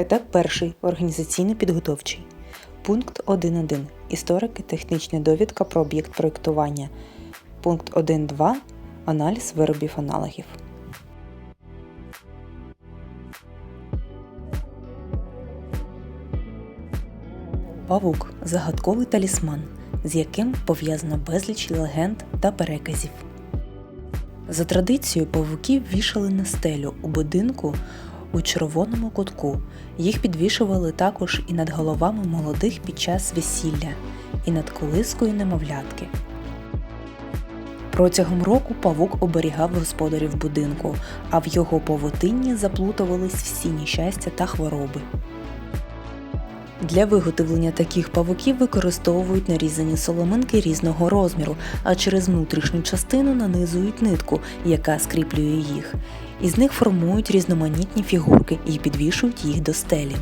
Етап перший організаційно-підготовчий. Пункт 1.1. Історики, технічна довідка про об'єкт проєктування. Пункт 1.2. Аналіз виробів аналогів. Павук загадковий талісман, з яким пов'язано безліч легенд та переказів. За традицією павуків вішали на стелю у будинку у червоному кутку. Їх підвішували також і над головами молодих під час весілля, і над колискою немовлятки. Протягом року павук оберігав господарів будинку, а в його повотинні заплутувались всі нещастя та хвороби. Для виготовлення таких павуків використовують нарізані соломинки різного розміру, а через внутрішню частину нанизують нитку, яка скріплює їх. Із них формують різноманітні фігурки і підвішують їх до стелі.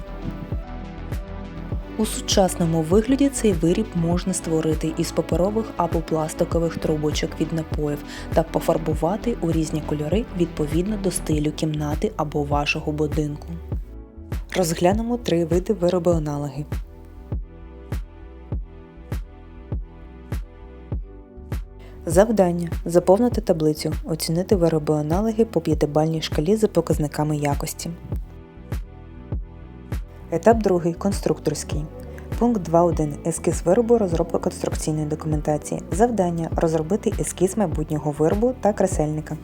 У сучасному вигляді цей виріб можна створити із паперових або пластикових трубочок від напоїв та пофарбувати у різні кольори відповідно до стилю кімнати або вашого будинку. Розглянемо три види вироби аналоги. Завдання заповнити таблицю, оцінити вироби аналоги по п'ятибальній шкалі за показниками якості. Етап 2. Конструкторський. Пункт 2.1. Ескіз виробу розробка конструкційної документації. Завдання розробити ескіз майбутнього виробу та кресельника.